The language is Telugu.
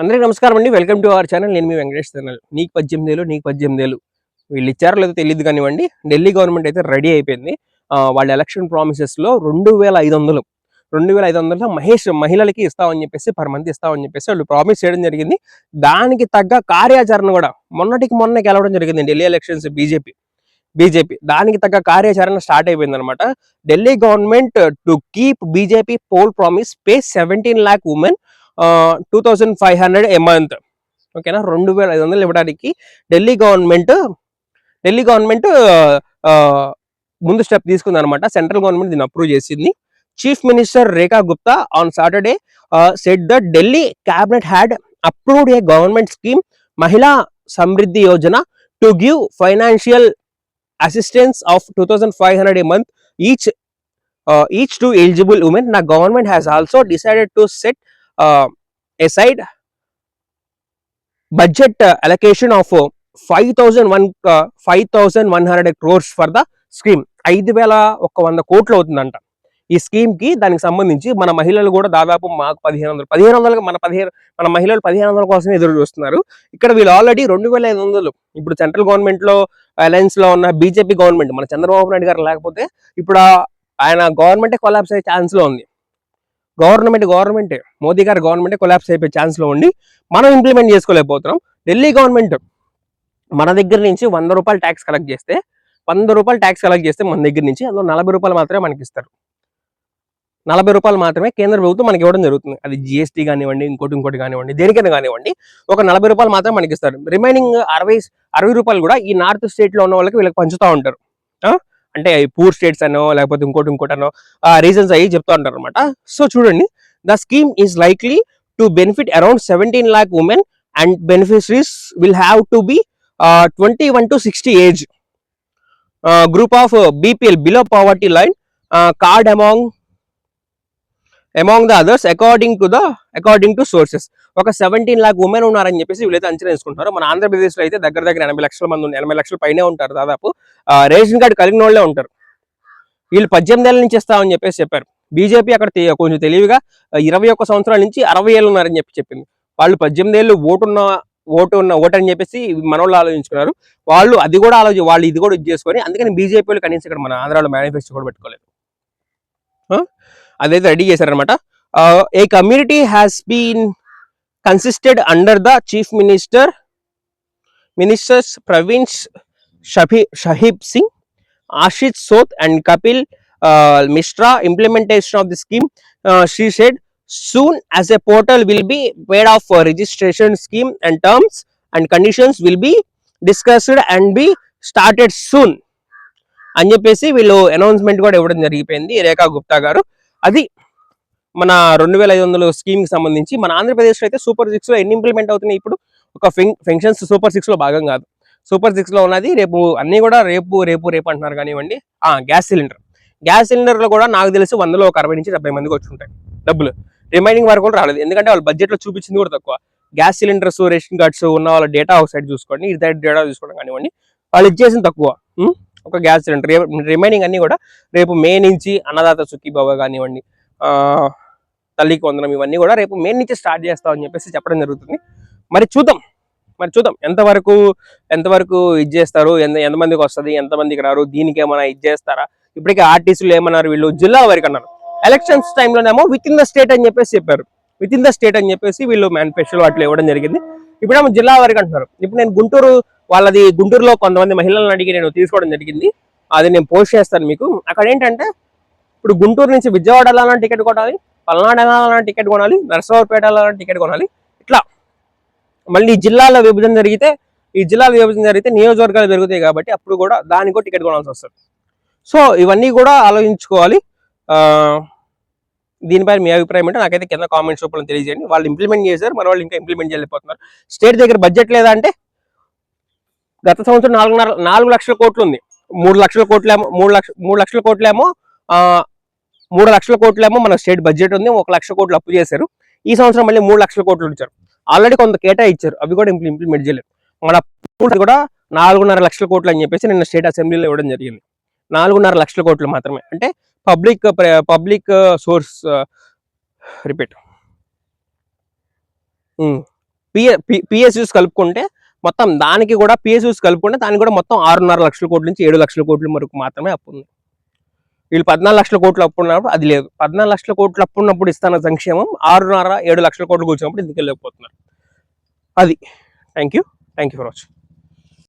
అందరికీ నమస్కారం అండి. Welcome to our channel. నేను మీ వెంకటేష్ ఛానల్ నీకు పద్దెనిమిది ఏళ్ళు నీకు పద్దెనిమిది ఏళ్ళు వీళ్ళు ఇచ్చారో లేదో తెలియదు కానివ్వండి. ఢిల్లీ గవర్నమెంట్ అయితే రెడీ అయిపోయింది. వాళ్ళ ఎలక్షన్ ప్రామిసెస్లో రెండు వేల ఐదు వందలు. రెండు వేల ఐదు వందలు మహేష్ మహిళలకి ఇస్తామని చెప్పేసి పర్ మంత్ ఇస్తామని చెప్పేసి వాళ్ళు ప్రామిస్ చేయడం జరిగింది. దానికి తగ్గ కార్యాచరణ కూడా మొన్నటికి మొన్న గెలవడం జరిగింది ఢిల్లీ ఎలక్షన్స్ బీజేపీ. బీజేపీ. దానికి తగ్గ కార్యాచరణ స్టార్ట్ అయిపోయింది అనమాట Delhi government to keep BJP poll promise pay seventeen lakh women two thousand five hundred a month ఓకేనా రెండు వేల ఐదు వందలు ఇవ్వడానికి ఢిల్లీ గవర్నమెంట్ ఢిల్లీ గవర్నమెంట్ ముందు స్టెప్ తీసుకుంది అనమాట సెంట్రల్ గవర్నమెంట్ దీన్ని అప్రూవ్ చేసింది. Chief minister Rekha Gupta on Saturday set the Delhi cabinet had approved a government scheme Mahila Samriddhi Yojana to give financial assistance of two thousand five hundred a month each each to eligible women నా government has also decided to set aside budget five allocation of five 5001 one 5100 crores for the scheme ఐదు వేల ఒక వంద కోట్లు అవుతుందంట. ఈ స్కీమ్కి దానికి సంబంధించి మన మహిళలు కూడా దాదాపు మాకు పదిహేను వందలు పదిహేను వందలు మన పదిహేను మన మహిళలు పదిహేను వందల కోసం ఎదురు చూస్తున్నారు. ఇక్కడ వీళ్ళు ఆల్రెడీ రెండు వేల ఐదు వందలు. ఇప్పుడు సెంట్రల్ గవర్నమెంట్లో లో ఉన్న బీజేపీ గవర్నమెంట్ మన చంద్రబాబు నాయుడు గారు లేకపోతే ఇప్పుడు ఆయన గవర్నమెంటే కొలాప్స్ అయ్యే ఛాన్స్లో ఉంది. గవర్నమెంట్ గవర్నమెంటే మోదీ గారి గవర్నమెంట్ కొలాప్స్ అయిపోయే ఛాన్స్లో ఉండి మనం ఇంప్లిమెంట్ చేసుకోలేకపోతున్నాం. ఢిల్లీ గవర్నమెంట్ మన దగ్గర నుంచి వంద రూపాయలు ట్యాక్స్ కలెక్ట్ చేస్తే వంద రూపాయలు ట్యాక్స్ కలెక్ట్ చేస్తే మన దగ్గర నుంచి అందులో నలభై రూపాయలు మాత్రమే మనకి ఇస్తారు. నలభై రూపాయలు మాత్రమే కేంద్ర ప్రభుత్వం మనకి ఇవ్వడం జరుగుతుంది. అది జిఎస్టీ కానివ్వండి ఇంకోటి ఇంకోటి కానివ్వండి దేనికైనా కానివ్వండి ఒక నలభై రూపాయలు మాత్రమే మనకి ఇస్తారు. రిమైనింగ్ అరవై అరవై రూపాయలు కూడా ఈ నార్త్ స్టేట్లో ఉన్న వాళ్ళకి వీళ్ళకి పంచుతూ ఉంటారు. అంటే పూర్ స్టేట్స్ అనో లేకపోతే ఇంకోటి ఇంకోటి అనో రీజన్స్ అయ్యి చెప్తూ ఉంటారు అనమాట సో చూడండి the scheme is likely to benefit around seventeen lakh women and beneficiaries will have to be twenty one to sixty age group of BPL below poverty line card among among the others according to the according to sources ఒక సెవెంటీన్ లాక్ ఉమెన్ ఉన్నారని చెప్పేసి వీళ్ళైతే అంచనా వేసుకుంటున్నారు. మన ఆంధ్రప్రదేశ్లో అయితే దగ్గర దగ్గర ఎనభై లక్షల మంది ఎనభై లక్షల పైనే ఉంటారు దాదాపు. రేషన్ కార్డు కలిగిన వాళ్ళే ఉంటారు. వీళ్ళు పద్దెనిమిది ఏళ్ళ నుంచి ఇస్తామని చెప్పేసి చెప్పారు. బీజేపీ అక్కడ కొంచెం తెలివిగా ఇరవై ఒక్క సంవత్సరాల నుంచి అరవై ఏళ్ళు ఉన్నారని చెప్పి చెప్పింది. వాళ్ళు పద్దెనిమిది ఏళ్ళు ఓటున్న ఓటు ఉన్న ఓటు అని చెప్పేసి మనోళ్ళు ఆలోచించుకున్నారు. వాళ్ళు అది కూడా ఆలోచి వాళ్ళు ఇది కూడా ఇది చేసుకొని అందుకని బీజేపీ వాళ్ళు కనీసం ఇక్కడ మన ఆంధ్రాలో మేనిఫెస్టో కూడా పెట్టుకోలేదు. అదైతే రెడీ చేశారనమాట a community has been consisted under the chief minister ministers Praveen Shahi Shahib Singh Ashish Sood and Kapil Mishra implementation of the scheme she said soon as a portal will be made of uh, registration scheme and terms and conditions will be discussed and be started soon. అని చెప్పేసి వీళ్ళు అనౌన్స్మెంట్ కూడా ఇవ్వడం జరిగిపోయింది రేఖా గుప్తా గారు. అది మన రెండు వేల ఐదు వందల స్కీమ్కి సంబంధించి మన ఆంధ్రప్రదేశ్లో అయితే సూపర్ సిక్స్లో ఎన్ని ఇంప్లిమెంట్ అవుతున్నాయి ఇప్పుడు? ఒక ఫెంక్షన్స్ సూపర్ సిక్స్లో భాగం కాదు. సూపర్ సిక్స్లో ఉన్నది రేపు అన్నీ కూడా రేపు రేపు రేపు అంటున్నారు కానివ్వండి. గ్యాస్ సిలిండర్ గ్యాస్ సిలిండర్లో కూడా నాకు తెలిసి వందలో ఒక అరవై నుంచి డెబ్బై మందికి వచ్చి ఉంటాయి డబ్బులు. రిమైనింగ్ వరకు కూడా రాలేదు. ఎందుకంటే వాళ్ళు బడ్జెట్లో చూపించింది కూడా తక్కువ. గ్యాస్ సిలిండర్స్ రేషన్ కార్డ్స్ ఉన్న వాళ్ళ డేటా ఒక సైడ్ చూసుకోండి. ఇది సైడ్ డేటా చూసుకోవడం కానివ్వండి. వాళ్ళు ఇచ్చేసింది తక్కువ. ఒక గ్యాస్ సిలిండర్. రిమైనింగ్ అన్నీ కూడా రేపు మే నుంచి అన్నదాత సుఖీబాబా కానివ్వండి తల్లికి వందనం ఇవన్నీ కూడా రేపు మే నుంచి స్టార్ట్ చేస్తామని చెప్పేసి చెప్పడం జరుగుతుంది. మరి చూద్దాం మరి చూద్దాం ఎంతవరకు ఎంతవరకు ఇది చేస్తారు ఎంత ఎంతమందికి వస్తుంది ఎంతమందికి రారు దీనికి ఏమైనా ఇది చేస్తారా? ఇప్పటికే ఆర్టీసీలు ఏమన్నారు వీళ్ళు జిల్లా వరకు అన్నారు ఎలక్షన్స్ టైంలోనేమో విత్ ఇన్ ద స్టేట్ అని చెప్పేసి చెప్పారు. విత్ ఇన్ ద స్టేట్ అని చెప్పేసి వీళ్ళు మేనిఫెస్టోలు అట్లా ఇవ్వడం జరిగింది. ఇప్పుడేమో జిల్లా వరకు అంటున్నారు. ఇప్పుడు నేను గుంటూరు వాళ్ళది గుంటూరులో కొంతమంది మహిళలను అడిగి నేను తీసుకోవడం జరిగింది. అది నేను పోస్ట్ చేస్తాను మీకు. అక్కడ ఏంటంటే ఇప్పుడు గుంటూరు నుంచి విజయవాడ వెళ్ళాలని టికెట్ కొనాలి పల్నాడు వెళ్ళాలని టికెట్ కొనాలి నరసరావుపేట వెళ్ళాలని టికెట్ కొనాలి ఇట్లా. మళ్ళీ జిల్లాలో జిల్లాల విభజన జరిగితే ఈ జిల్లాల విభజన జరిగితే నియోజకవర్గాలు పెరుగుతాయి కాబట్టి అప్పుడు కూడా దానికి కూడా టికెట్ కొనాల్సి వస్తుంది. సో ఇవన్నీ కూడా ఆలోచించుకోవాలి. ఆ, దీనిపై మీ అభిప్రాయం ఏంటో నాకైతే కింద కామెంట్స్ రూపంలో తెలియజేయండి. వాళ్ళు ఇంప్లిమెంట్ చేశారు మన వాళ్ళు ఇంకా ఇంప్లిమెంట్ చేయలేకపోతున్నారు. స్టేట్ దగ్గర బడ్జెట్ లేదా అంటే గత సంవత్సరం నాలుగున్నర నాలుగు లక్షల కోట్లు ఉంది మూడు లక్షల కోట్లేమో మూడు లక్ష మూడు లక్షల కోట్లేమో మూడు లక్షల కోట్లేమో మన స్టేట్ బడ్జెట్ ఉంది ఒక లక్ష కోట్లు అప్పు చేశారు ఈ సంవత్సరం మళ్ళీ మూడు లక్షల కోట్లు ఇచ్చారు ఆల్రెడీ కొంత కేటా ఇచ్చారు అవి కూడా ఇంప్లిమెంట్ చేయలేదు మన కూడా నాలుగున్నర లక్షల కోట్లు అని చెప్పేసి నిన్న స్టేట్ అసెంబ్లీలో ఇవ్వడం జరిగింది నాలుగున్నర లక్షల కోట్లు మాత్రమే అంటే public public source repeat PA PSUs కలుపుకుంటే మొత్తం దానికి కూడా పిఎస్యూస్ కలుపుకుంటే దానికి కూడా మొత్తం ఆరున్నర లక్షల కోట్ల నుంచి ఏడు లక్షల కోట్ల వరకు మాత్రమే అప్పు ఉంది. వీళ్ళు పద్నాలుగు లక్షల కోట్లు అప్పు ఉన్నప్పుడు అది లేదు. పద్నాలుగు లక్షల కోట్లు అప్పు ఉన్నప్పుడు ఇస్తాన సంక్షేమం ఆరున్నర ఏడు లక్షల కోట్లు కూర్చున్నప్పుడు ఇందుకు వెళ్ళకపోతున్నారు అది. Thank you thank you for watching